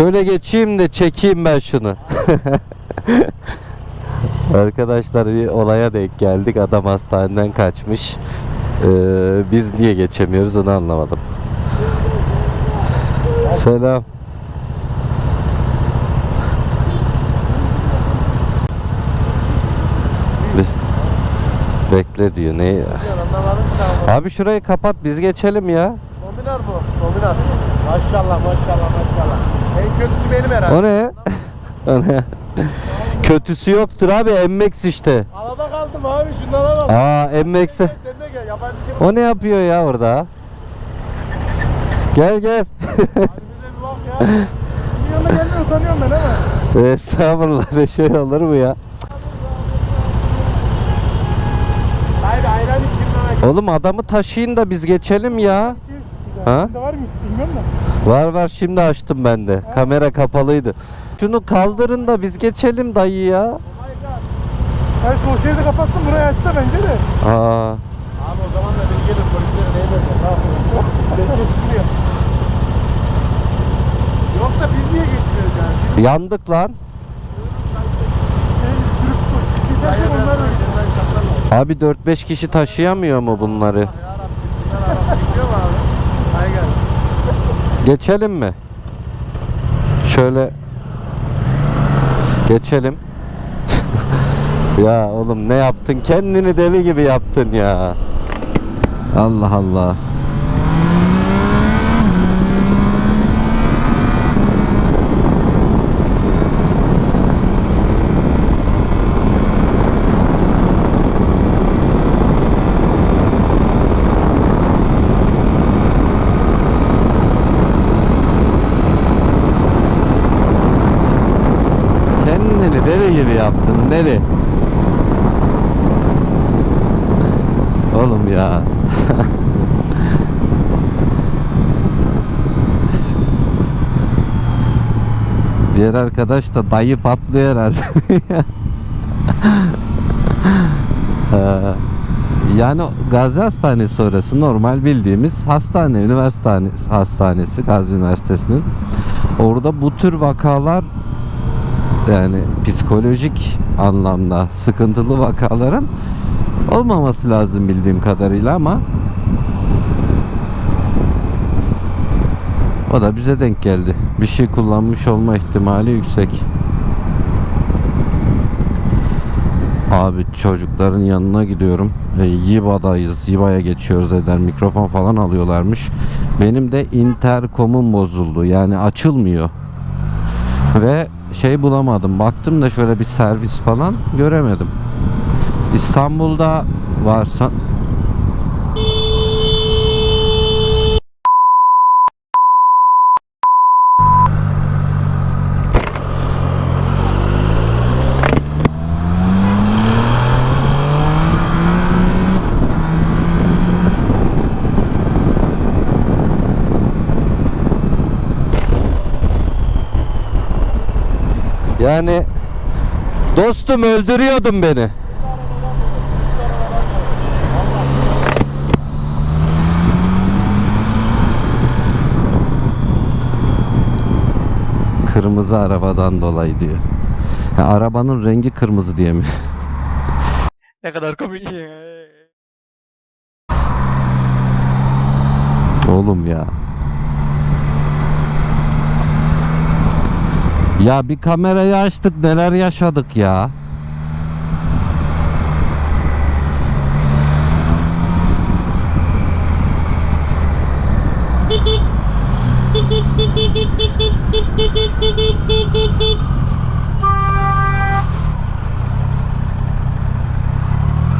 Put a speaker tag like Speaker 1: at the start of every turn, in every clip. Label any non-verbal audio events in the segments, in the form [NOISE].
Speaker 1: Şöyle geçeyim de çekeyim ben şunu. [LAUGHS] Arkadaşlar bir olaya denk geldik. Adam hastaneden kaçmış. Ee, biz niye geçemiyoruz onu anlamadım. Selam. Be- Bekle diyor. Ne? Abi şurayı kapat biz geçelim ya.
Speaker 2: Dominar bu. Dominar. Maşallah maşallah maşallah. En kötüsü benim herhalde.
Speaker 1: O ne? [LAUGHS] o ne? Kötüsü yoktur abi MX işte.
Speaker 2: Arada kaldım abi şunlara bak.
Speaker 1: Aa MX'e.
Speaker 2: Sen de gel yabancı gibi.
Speaker 1: O ne yapıyor ya orada? Gel gel.
Speaker 2: Halimize bir bak ya. Bunun yanına gelmeye utanıyorum ben ama. [LAUGHS]
Speaker 1: Estağfurullah ne şey olur mu ya?
Speaker 2: Hayır ayran lan.
Speaker 1: Oğlum adamı taşıyın da biz geçelim ya. Ha?
Speaker 2: Var mı? Bilmiyorum da.
Speaker 1: Var var şimdi açtım ben de. Kamera kapalıydı. Şunu kaldırın da biz geçelim dayı ya.
Speaker 2: Oh şu şeyi de kapatsın burayı açsa bence de.
Speaker 1: Aa.
Speaker 2: Abi o zaman da biri gelir polislere neye dönecek? Ne yapalım? Bence sıkılıyor. Yok da biz niye geçmiyoruz yani? Biz
Speaker 1: Yandık lan.
Speaker 2: Hayır öyle.
Speaker 1: Abi 4-5 kişi taşıyamıyor mu bunları?
Speaker 2: Yarabbim bunlar araba çekiyor mu abi? Hayır gel.
Speaker 1: Geçelim mi? Şöyle geçelim. [LAUGHS] ya oğlum ne yaptın? Kendini deli gibi yaptın ya. Allah Allah. Kendini deli gibi deli. Oğlum ya. [LAUGHS] Diğer arkadaş da dayı patlıyor herhalde. [LAUGHS] Ee, yani Gazi Hastanesi orası normal bildiğimiz hastane, üniversite hastanesi Gazi Üniversitesi'nin. Orada bu tür vakalar yani psikolojik anlamda sıkıntılı vakaların olmaması lazım bildiğim kadarıyla ama o da bize denk geldi. Bir şey kullanmış olma ihtimali yüksek. Abi çocukların yanına gidiyorum. E, Yiba'dayız. Yiba'ya geçiyoruz eder. Mikrofon falan alıyorlarmış. Benim de interkomum bozuldu. Yani açılmıyor. Ve şey bulamadım. Baktım da şöyle bir servis falan göremedim. İstanbul'da varsa yani dostum öldürüyordun beni. Kırmızı arabadan dolayı diyor. Ha, arabanın rengi kırmızı diye mi?
Speaker 2: Ne kadar komik.
Speaker 1: Oğlum ya. Ya bir kamerayı açtık neler yaşadık ya.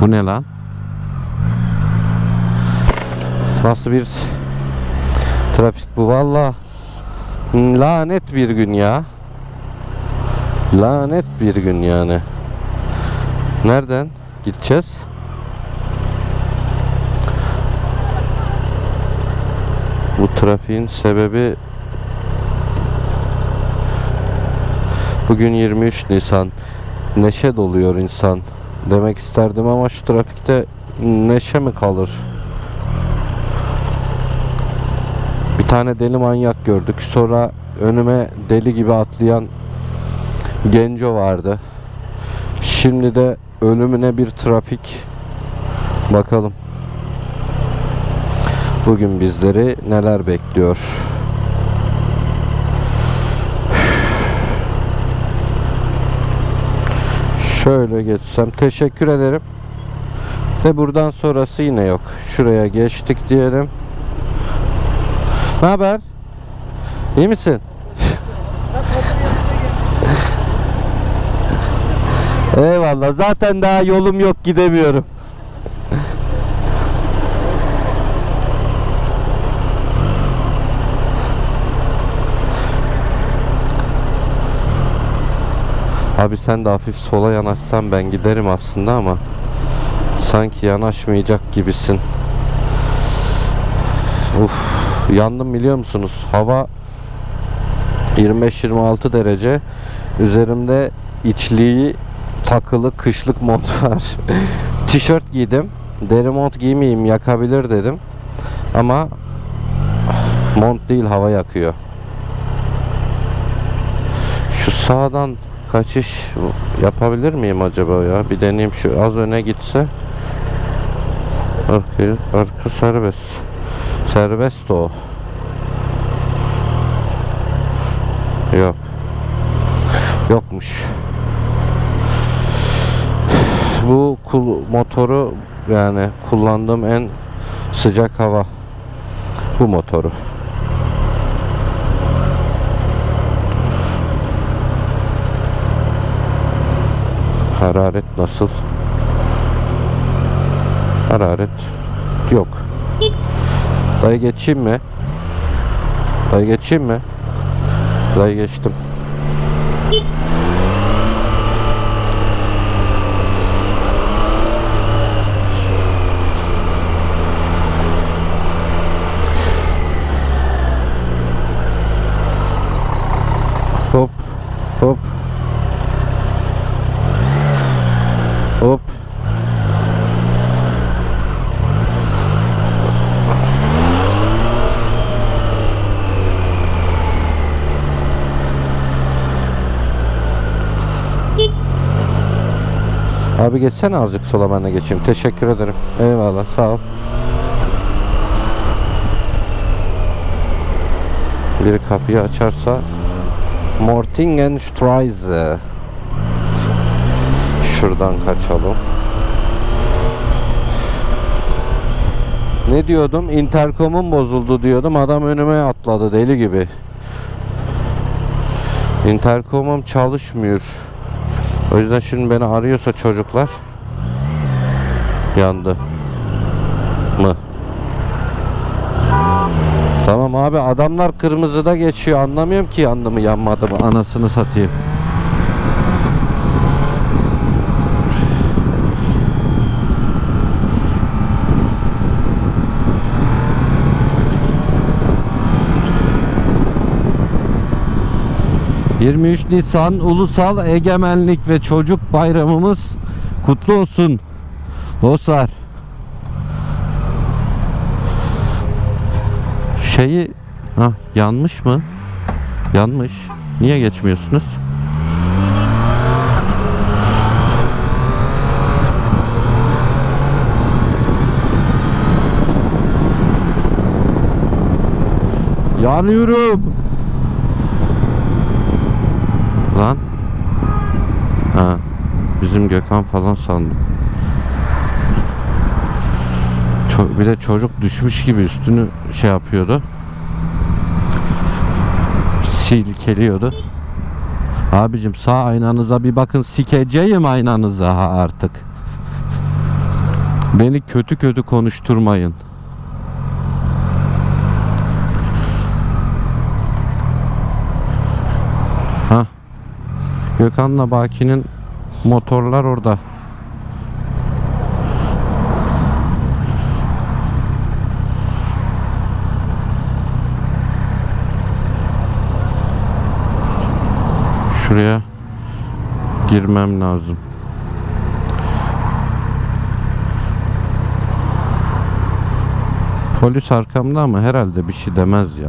Speaker 1: Bu ne lan? Nasıl bir trafik bu valla lanet bir gün ya. Lanet bir gün yani. Nereden gideceğiz? Bu trafiğin sebebi Bugün 23 Nisan. Neşe doluyor insan. Demek isterdim ama şu trafikte neşe mi kalır? Bir tane deli manyak gördük. Sonra önüme deli gibi atlayan genco vardı. Şimdi de ölümüne bir trafik. Bakalım. Bugün bizleri neler bekliyor? Şöyle geçsem teşekkür ederim. De buradan sonrası yine yok. Şuraya geçtik diyelim. Ne haber? İyi misin? Eyvallah. Zaten daha yolum yok gidemiyorum. Abi sen de hafif sola yanaşsan ben giderim aslında ama sanki yanaşmayacak gibisin. Uf, yandım biliyor musunuz? Hava 25-26 derece. Üzerimde içliği takılı kışlık mont [LAUGHS] var. Tişört giydim. Deri mont giymeyeyim yakabilir dedim. Ama mont değil hava yakıyor. Şu sağdan kaçış yapabilir miyim acaba ya? Bir deneyeyim şu az öne gitse. Arka, arka serbest. Serbest o. Yok. Yokmuş. Bu motoru yani kullandığım en sıcak hava. Bu motoru. Hararet nasıl? Hararet yok. Dayı geçeyim mi? Dayı geçeyim mi? Dayı geçtim. Abi geçsene azıcık sola ben de geçeyim. Teşekkür ederim. Eyvallah sağ ol. Biri kapıyı açarsa Mortingenstraße Şuradan kaçalım. Ne diyordum? Intercom'um bozuldu diyordum. Adam önüme atladı deli gibi. Intercom'um çalışmıyor. O yüzden şimdi beni arıyorsa çocuklar yandı mı? Tamam abi adamlar kırmızıda geçiyor anlamıyorum ki yandı mı yanmadı mı anasını satayım. ...23 Nisan Ulusal Egemenlik ve Çocuk Bayramımız kutlu olsun dostlar. Şeyi ha yanmış mı? Yanmış. Niye geçmiyorsunuz? Yanıyorum. Lan. Ha. Bizim Gökhan falan sandım. Ço- bir de çocuk düşmüş gibi üstünü şey yapıyordu. Silkeliyordu. Abicim sağ aynanıza bir bakın sikeceğim aynanıza ha artık. Beni kötü kötü konuşturmayın. Ha. Gökhan'la Baki'nin motorlar orada. Şuraya girmem lazım. Polis arkamda ama herhalde bir şey demez ya.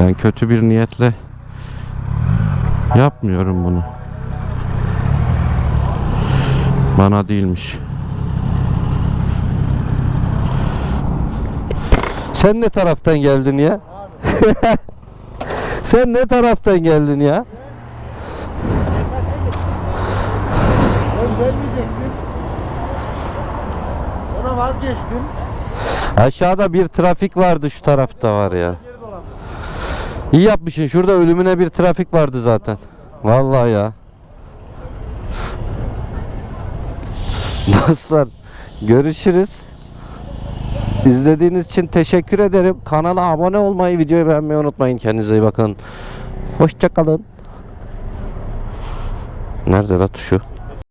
Speaker 1: Yani kötü bir niyetle yapmıyorum bunu. Bana değilmiş. Sen ne taraftan geldin ya? [LAUGHS] Sen ne taraftan geldin ya?
Speaker 2: Ben gelmeyecektim. Ona vazgeçtim.
Speaker 1: Aşağıda bir trafik vardı şu tarafta var ya. İyi yapmışsın. Şurada ölümüne bir trafik vardı zaten. Vallahi ya. Dostlar görüşürüz. İzlediğiniz için teşekkür ederim. Kanala abone olmayı, videoyu beğenmeyi unutmayın. Kendinize iyi bakın. Hoşçakalın. Nerede la tuşu?